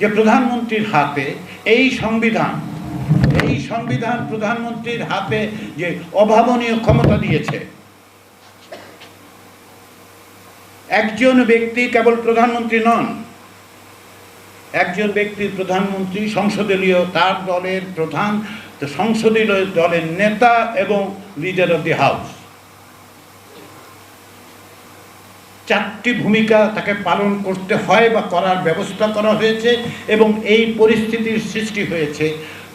যে প্রধানমন্ত্রীর হাতে এই সংবিধান এই সংবিধান প্রধানমন্ত্রীর হাতে যে অভাবনীয় ক্ষমতা দিয়েছে, একজন ব্যক্তি কেবল প্রধানমন্ত্রী নন, একজন ব্যক্তি প্রধানমন্ত্রী সংসদীয় তার দলের প্রধান, সংসদীয় দলের নেতা এবং লিডার অফ দি হাউস চারটি ভূমিকা তাকে পালন করতে হয় বা করার ব্যবস্থা করা হয়েছে এবং এই পরিস্থিতির সৃষ্টি হয়েছে।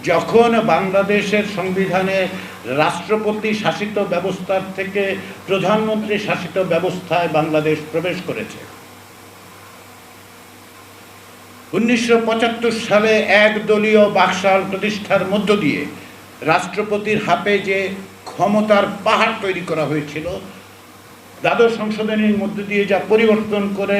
যখন বাংলাদেশের সংবিধানে রাষ্ট্রপতি শাসিত ব্যবস্থার থেকে প্রধানমন্ত্রী শাসিত ব্যবস্থায় বাংলাদেশ প্রবেশ করেছে। উনিশশো পঁচাত্তর সালে একদলীয় বাকশাল প্রতিষ্ঠার মধ্য দিয়ে রাষ্ট্রপতির হাতে যে ক্ষমতার পাহাড় তৈরি করা হয়েছিল দ্বাদশ সংশোধনীর মধ্য দিয়ে যা পরিবর্তন করে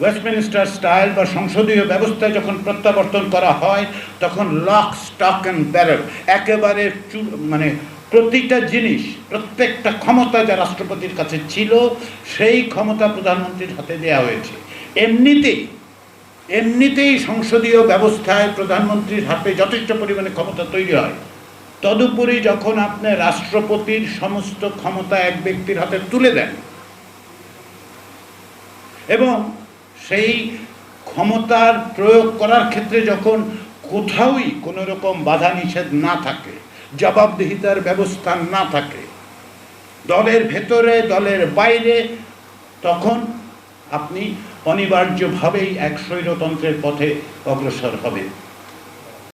ওয়েস্টমিনিস্টার স্টাইল বা সংসদীয় ব্যবস্থায় যখন প্রত্যাবর্তন করা হয়, তখন লক স্টক অ্যান্ড ব্যারেল একেবারে মানে প্রতিটা জিনিস, প্রত্যেকটা ক্ষমতা যা রাষ্ট্রপতির কাছে ছিল, সেই ক্ষমতা প্রধানমন্ত্রীর হাতে দেওয়া হয়েছে। এমনিতেই এমনিতেই সংসদীয় ব্যবস্থায় প্রধানমন্ত্রীর হাতে যথেষ্ট পরিমাণে ক্ষমতা তৈরি হয়। তদুপরি যখন আপনি রাষ্ট্রপতির সমস্ত ক্ষমতা এক ব্যক্তির হাতে তুলে দেন, এবং সেই ক্ষমতার প্রয়োগ করার ক্ষেত্রে যখন কোথাওই কোনো রকম বাধা নিষেধ না থাকে, জবাবদিহিতার ব্যবস্থা না থাকে, দলের ভেতরে, দলের বাইরে, তখন আপনি অনিবার্যভাবেই এক স্বৈরতন্ত্রের পথে অগ্রসর হবে